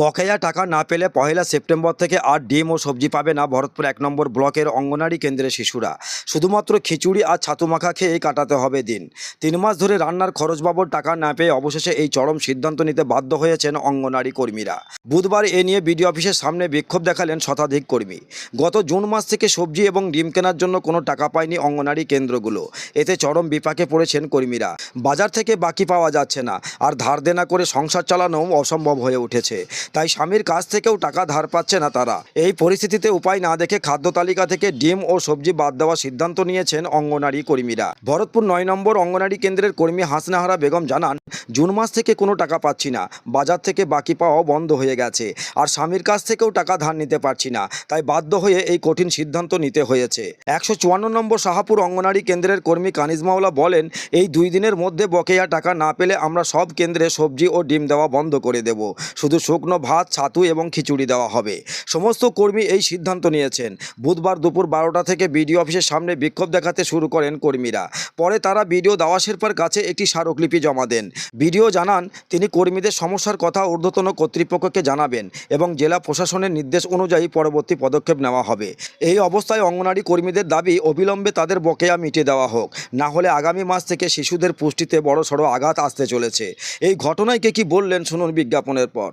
বকেয়া টাকা না পেলে পহেলা সেপ্টেম্বর থেকে আর ডিম ও সবজি পাবে না ভরতপুর এক নম্বর ব্লকের অঙ্গনারী কেন্দ্রের শিশুরা। শুধুমাত্র খিচুড়ি আর ছাতু মাখা খেয়েই কাটাতে হবে দিন। তিন মাস ধরে রান্নার খরচ বাবদ টাকা না পেয়ে অবশেষে এই চরম সিদ্ধান্ত নিতে বাধ্য হয়েছেন অঙ্গনারী কর্মীরা। বুধবার এ নিয়ে বিডিও অফিসের সামনে বিক্ষোভ দেখালেন শতাধিক কর্মী। গত জুন মাস থেকে সবজি এবং ডিম কেনার জন্য কোনো টাকা পায়নি অঙ্গনারী কেন্দ্রগুলো। এতে চরম বিপাকে পড়েছেন কর্মীরা। বাজার থেকে বাকি পাওয়া যাচ্ছে না। আর ধার দেনা করে সংসার চালানোও অসম্ভব হয়ে উঠেছে। তাই স্বামীর কাছ থেকেও টাকা ধার পাচ্ছে না তারা। এই পরিস্থিতিতে উপায় না দেখে খাদ্য তালিকা থেকে ডিম ও সবজি বাদ দেওয়ার সিদ্ধান্ত নিয়েছেন অঙ্গনারী কর্মীরা। ভরতপুর নয় নম্বর অঙ্গনারী কেন্দ্রের কর্মী হাসনাহারা বেগম জানান, জুন মাস থেকে কোনো টাকা পাচ্ছি না, বাজার থেকে বাকি পাওয়াও বন্ধ হয়ে গেছে, আর স্বামীর কাছ থেকেও টাকা ধার নিতে পারছি না, তাই বাধ্য হয়ে এই কঠিন সিদ্ধান্ত নিতে হয়েছে। একশো চুয়ান্ন নম্বর শাহাপুর অঙ্গনারী কেন্দ্রের কর্মী কানিজ মাওলা বলেন, এই দুই দিনের মধ্যে বকেয়া টাকা না পেলে আমরা সব কেন্দ্রে সবজি ও ডিম দেওয়া বন্ধ করে দেব, শুধু শুকনো ভাত, ছাতু এবং খিচুড়ি দেওয়া হবে। সমস্ত কর্মী এই সিদ্ধান্ত নিয়েছেন। বুধবার দুপুর বারোটা থেকে বিডিও অফিসের সামনে বিক্ষোভ দেখাতে শুরু করেন কর্মীরা। পরে তারা বিডিও দাওয়া শেরপার কাছে একটি স্মারকলিপি জমা দেন। বিডিও জানান, তিনি কর্মীদের সমস্যার কথা ঊর্ধ্বতন কর্তৃপক্ষকে জানাবেন এবং জেলা প্রশাসনের নির্দেশ অনুযায়ী পরবর্তী পদক্ষেপ নেওয়া হবে। এই অবস্থায় অঙ্গনারী কর্মীদের দাবি, অবিলম্বে তাদের বকেয়া মিটিয়ে দেওয়া হোক। না হলে আগামী মাস থেকে শিশুদের পুষ্টিতে বড়সড় আঘাত আসতে চলেছে। এই ঘটনাকে কি বললেন, শুনুন বিজ্ঞাপনের পর।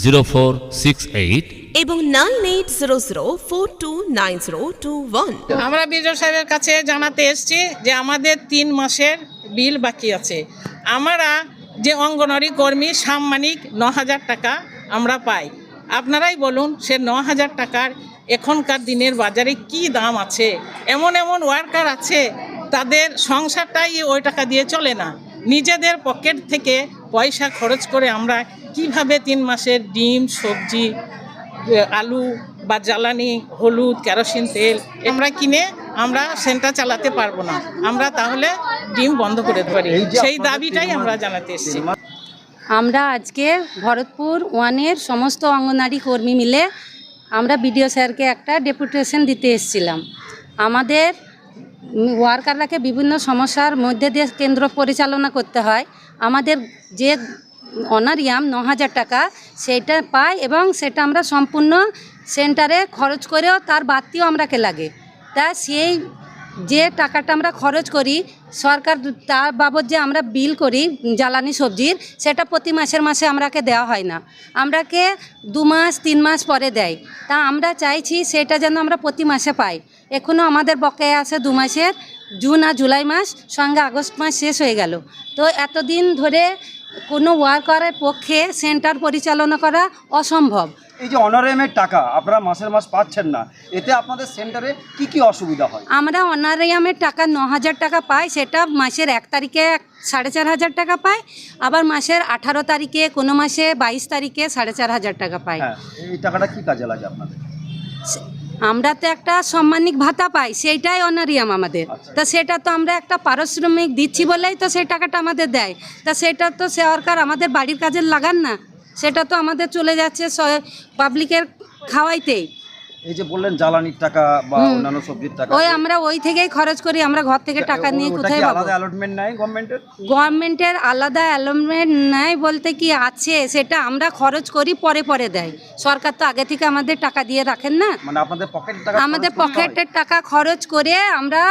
zero four six eight এবং nine eight zero zero four two nine zero two one আমরা বিজয় সাহেবের কাছে জানাতে এসেছি যে আমাদের তিন মাসের বিল বাকি আছে। আমরা যে অঙ্গনওয়াড়ি কর্মী সাম্মানিক ন হাজার টাকা আমরা পাই। আপনারাই বলুন সে ন হাজার টাকার এখনকার দিনের বাজারে কি দাম আছে? এমন এমন ওয়ার্কার আছে তাদের সংসারটাই ওই টাকা দিয়ে চলে না। নিজেদের পকেট থেকে পয়সা খরচ করে আমরা কীভাবে তিন মাসের ডিম সবজি আলু বা জ্বালানি হলুদ কেরোসিন তেল আমরা কিনে আমরা সেন্টার চালাতে পারব না। আমরা তাহলে ডিম বন্ধ করে দিতে পারি সেই দাবিটাই আমরা জানাতে এসেছি। আমরা আজকে ভরতপুর ওয়ানের সমস্ত অঙ্গনারী কর্মী মিলে আমরা বিডিও স্যারকে একটা ডেপুটেশন দিতে এসেছিলাম। আমাদের ওয়ার্কাররাকে বিভিন্ন সমস্যার মধ্যে দিয়ে কেন্দ্র পরিচালনা করতে হয়। আমাদের যে অনারিয়াম ন হাজার টাকা সেটা পাই এবং সেটা আমরা সম্পূর্ণ সেন্টারে খরচ করেও তার বাড়তিও আমরাকে লাগে। তা সেই যে টাকাটা আমরা খরচ করি, সরকার তার বাবদ যে আমরা বিল করি, জ্বালানি সবজির, সেটা প্রতি মাসের মাসে আমরাকে দেওয়া হয় না। আমরাকে দু মাস, তিন মাস পরে দেয়। তা আমরা চাইছি সেটা যেন আমরা প্রতি মাসে পাই। এখনও আমাদের বকেয়া আছে দু মাসের, জুন আর জুলাই মাস, সঙ্গে আগস্ট মাস শেষ হয়ে গেল। তো এতদিন ধরে কোনো ওয়ার্কারের পক্ষে সেন্টার পরিচালনা করা অসম্ভব। এই যে অনারেমের টাকা আপনারা মাসের মাস পাচ্ছেন না এতে আপনাদের সেন্টারে কি কি অসুবিধা হয়? আমরা অনারিয়ামের টাকা ন হাজার টাকা পাই সেটা মাসের এক তারিখে সাড়ে চার হাজার টাকা পাই আবার মাসের আঠারো তারিখে কোনো মাসে বাইশ তারিখে সাড়ে চার হাজার টাকা পাই। হ্যাঁ এই টাকাটা কি কাজে লাগে আপনাদের? আমরা তো একটা সম্মানিক ভাতা পাই সেইটাই অনারিয়াম আমাদের। তা সেটা তো আমরা একটা পারিশ্রমিক দিচ্ছি বলেই তো সেই টাকাটা আমাদের দেয়। তা সেটা তো সরকার আমাদের বাড়ির কাজের লাগান না সেটা তো আমাদের চলে যাচ্ছে পাবলিকের খাওয়াইতেই। এই যে বললেন জ্বালানির টাকা বা অন্যান্য সবজির টাকা। ওই আমরা ওই থেকেই খরচ করি আমরা ঘর থেকে টাকা নিয়ে কোথায় পাবো? আলাদা অ্যালটমেন্ট নাই গভর্নমেন্টের গভর্নমেন্টের আলাদা অ্যালটমেন্ট নেয় বলতে কি আছে সেটা আমরা খরচ করি পরে পরে দেয়। সরকার তো আগে থেকে আমাদের টাকা দিয়ে রাখেন না। মানে আপনাদের পকেটের টাকা আমাদের? পকেটের টাকা খরচ করে আমরা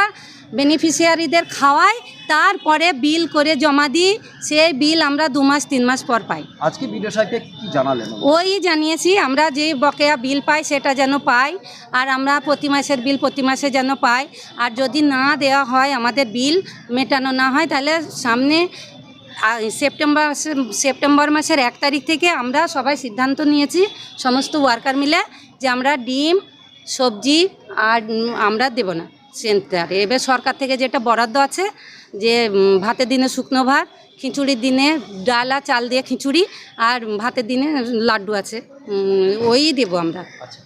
বেনিফিশিয়ারিদের খাওয়াই তারপরে বিল করে জমা দিই সেই বিল আমরা দু মাস তিন মাস পর পাই। আজকে বিডিও সাহেবকে কি জানালেন? ওই জানিয়েছি আমরা যে বকেয়া বিল পাই সেটা যেন পাই আর আমরা প্রতি মাসের বিল প্রতি মাসে যেন পাই আর যদি না দেওয়া হয় আমাদের বিল মেটানো না হয় তাহলে সামনে সেপ্টেম্বর সেপ্টেম্বর মাসের এক তারিখ থেকে আমরা সবাই সিদ্ধান্ত নিয়েছি সমস্ত ওয়ার্কার মিলে যে আমরা ডিম সবজি আর আমরা দেব না। সেন্টারে। এবার সরকার থেকে যেটা বরাদ্দ আছে যে ভাতের দিনে শুকনো ভাত খিচুড়ির দিনে ডাল আর চাল দিয়ে খিচুড়ি আর ভাতের দিনে লাড্ডু আছে ওই দেবো আমরা। আচ্ছা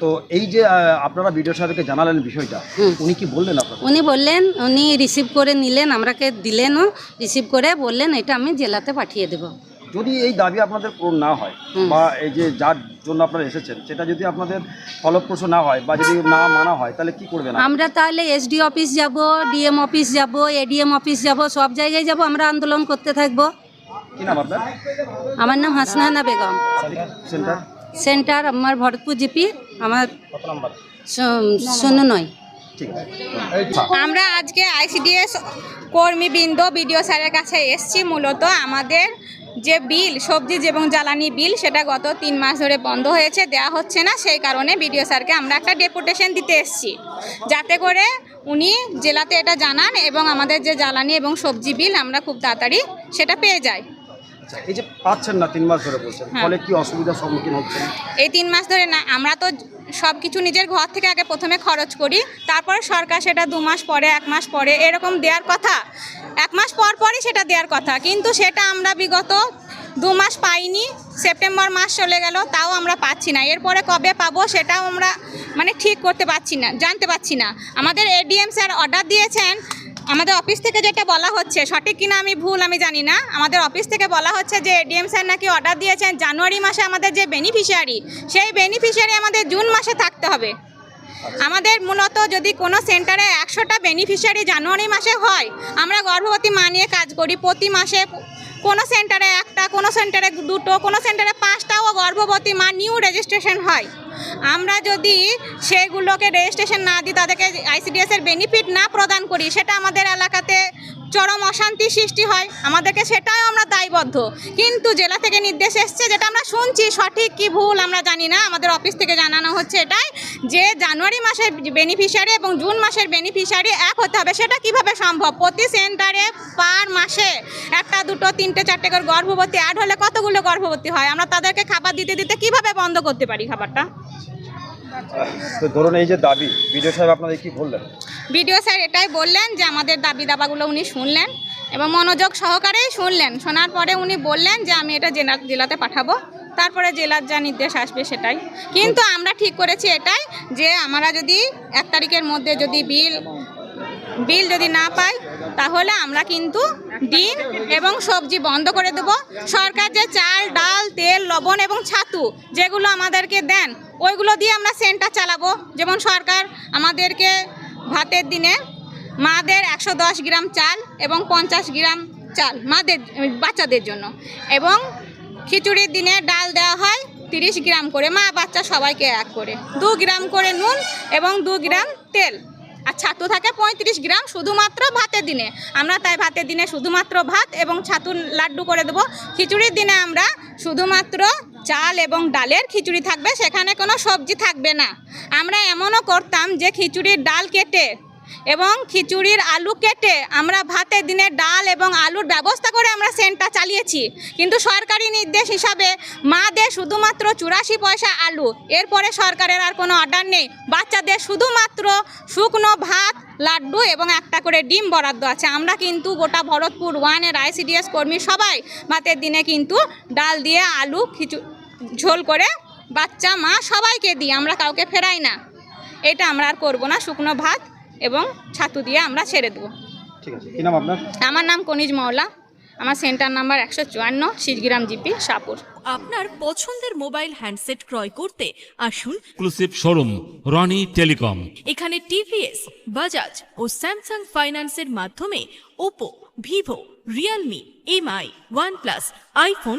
তো এই যে আপনারা বিডিও সাহেবকে জানালেন বিষয়টা উনি কি বললেন উনি বললেন উনি রিসিভ করে নিলেন আমরাকে দিলেনও রিসিভ করে বললেন এটা আমি জেলাতে পাঠিয়ে দেবো। যদি এই দাবি আপনাদের পূরণ না হয় বা এই যে যার জন্য আপনারা এসেছেন সেটা যদি আপনাদের ফলপ্রসূ না হয় বা যদি না মানা হয় তাহলে কি করবেন আমরা তাহলে এসডি অফিস যাব ডিএম অফিস যাব এডিএম অফিস যাব সব জায়গায় যাব আমরা আন্দোলন করতে থাকব। কি নাম আপনার? আমার নাম হাসনাহানা বেগম। সেন্টার? সেন্টার আমার ভরতপুর জিপি আমার শূন্য নয়। আমরা আজকে আইসিডিএস কর্মীবৃন্দ বিডিও স্যারের কাছে এসছি মূলত আমাদের যে বিল সবজি এবং জ্বালানি বিল সেটা গত তিন মাস ধরে বন্ধ হয়েছে দেওয়া হচ্ছে না। সেই কারণে বিডিও স্যারকে আমরা একটা ডেপুটেশন দিতে এসছি। যাতে করে উনি জেলাতে এটা জানান এবং আমাদের যে জ্বালানি এবং সবজি বিল আমরা খুব তাড়াতাড়ি সেটা পেয়ে যাই। আচ্ছা এই যে পাচ্ছেন না তিন মাস ধরে বলছেন হ্যাঁ। ফলে কি অসুবিধার সম্মুখীন হচ্ছেন? এই তিন মাস ধরে না আমরা তো সব কিছু নিজের ঘর থেকে আগে প্রথমে খরচ করি তারপরে সরকার সেটা দু মাস পরে এক মাস পরে এরকম দেওয়ার কথা। এক মাস পর পরই সেটা দেওয়ার কথা। কিন্তু সেটা আমরা বিগত দু মাস পাইনি। সেপ্টেম্বর মাস চলে গেল, তাও আমরা পাচ্ছি না। এরপরে কবে পাবো সেটাও আমরা মানে ঠিক করতে পারছি না, জানতে পারছি না। আমাদের এডিএম স্যার অর্ডার দিয়েছেন। আমাদের অফিস থেকে যেটা বলা হচ্ছে, সঠিক কিনা আমি ভুল আমি জানি না। আমাদের অফিস থেকে বলা হচ্ছে যে এডিএম স্যার নাকি অর্ডার দিয়েছেন, জানুয়ারি মাসে আমাদের যে বেনিফিশিয়ারি সেই বেনিফিশিয়ারি আমাদের জুন মাসে থাকতে হবে। আমাদের মূলত যদি কোনো সেন্টারে একশোটা বেনিফিশিয়ারি জানুয়ারি মাসে হয়, আমরা গর্ভবতী মা নিয়ে কাজ করি প্রতি মাসে। কোনো সেন্টারে একটা, কোনো সেন্টারে দুটো, কোনো সেন্টারে পাঁচটাও গর্ভবতী মা নিউ রেজিস্ট্রেশন হয়। আমরা যদি সেগুলোকে রেজিস্ট্রেশন না দিই, তাদেরকে আইসিডিএসের বেনিফিট না প্রদান করি, সেটা আমাদের এলাকাতে চরম অশান্তি সৃষ্টি হয়। আমাদেরকে সেটাও আমরা দায়বদ্ধ। কিন্তু জেলা থেকে নির্দেশ এসছে যেটা আমরা শুনছি, সঠিক কি ভুল আমরা জানি না। আমাদের অফিস থেকে জানানো হচ্ছে এটাই যে জানুয়ারি মাসের বেনিফিশিয়ারি এবং জুন মাসের বেনিফিশিয়ারি এক হতে হবে। সেটা কীভাবে সম্ভব? প্রতি সেন্টারে পার মাসে একটা, দুটো, তিনটে, চারটে করে গর্ভবতী অ্যাড হলে কতগুলো গর্ভবতী হয়? আমরা তাদেরকে খাবার দিতে দিতে কীভাবে বন্ধ করতে পারি খাবারটা? তো ধরুন এই যে দাবি, বিডিও সাহেব আপনাদের কি বললেন? বিডিও স্যার এটাই বললেন যে আমাদের দাবি দাবাগুলো উনি শুনলেন এবং মনোযোগ সহকারেই শুনলেন। শোনার পরে উনি বললেন যে আমি এটা জেলা, জেলাতে পাঠাবো, তারপরে জেলার যা নির্দেশ আসবে সেটাই। কিন্তু আমরা ঠিক করেছি এটাই যে আমরা যদি এক তারিখের মধ্যে যদি বিল বিল যদি না পাই, তাহলে আমরা কিন্তু ডিম এবং সবজি বন্ধ করে দেব। সরকার যে চাল, ডাল, তেল, লবণ এবং ছাতু যেগুলো আমাদেরকে দেন, ওইগুলো দিয়ে আমরা সেন্টার চালাবো। যেমন সরকার আমাদেরকে ভাতের দিনে মাদের একশো দশ গ্রাম চাল এবং পঞ্চাশ গ্রাম চাল মাদের, বাচ্চাদের জন্য। এবং খিচুড়ির দিনে ডাল দেওয়া হয় তিরিশ গ্রাম করে, মা বাচ্চা সবাইকে এক করে। দু গ্রাম করে নুন এবং দু গ্রাম তেল। আর ছাতু থাকে পঁয়ত্রিশ গ্রাম শুধুমাত্র ভাতের দিনে। আমরা তাই ভাতের দিনে শুধুমাত্র ভাত এবং ছাতু লাড্ডু করে দেবো। খিচুড়ির দিনে আমরা শুধুমাত্র চাল এবং ডালের খিচুড়ি থাকবে, সেখানে কোনো সবজি থাকবে না। আমরা এমনও করতাম যে খিচুড়ির ডাল কেটে এবং খিচুড়ির আলু কেটে আমরা ভাতের দিনে ডাল এবং আলুর ব্যবস্থা করে আমরা সেন্টটা চালিয়েছি। কিন্তু সরকারি নির্দেশ হিসাবে মাদের শুধুমাত্র চুরাশি পয়সা আলু। এরপরে সরকারের আর কোনো অর্ডার নেই। বাচ্চাদের শুধুমাত্র শুকনো ভাত, লাড্ডু এবং একটা করে ডিম বরাদ্দ আছে। আমরা কিন্তু গোটা ভরতপুর ওয়ানের আইসিডিএস কর্মী সবাই ভাতের দিনে কিন্তু ডাল দিয়ে আলু, খিচু, ঝোল করে বাচ্চা, মা সবাইকে দিই। আমরা কাউকে ফেরাই না। এটা আমরা আর করব না। শুকনো ভাত এবং ছাতু দিয়ে আমরা ছেড়ে দেবো। ঠিক আছে। কি নাম আপনার? আমার নাম কনিজ মাওলা। আমার সেন্টার নাম্বার একশো চুয়ান্ন শিজগ্রাম জিপি শাহপুর। আপনার পছন্দের মোবাইল হ্যান্ডসেট ক্রয় করতে আসুন। এক্সক্লুসিভ শোরুম রনি টেলিকম এখানে টিভিএস বাজাজ ও স্যামসাং ফাইন্যান্সের মাধ্যমে Oppo Vivo Realme MI OnePlus iPhone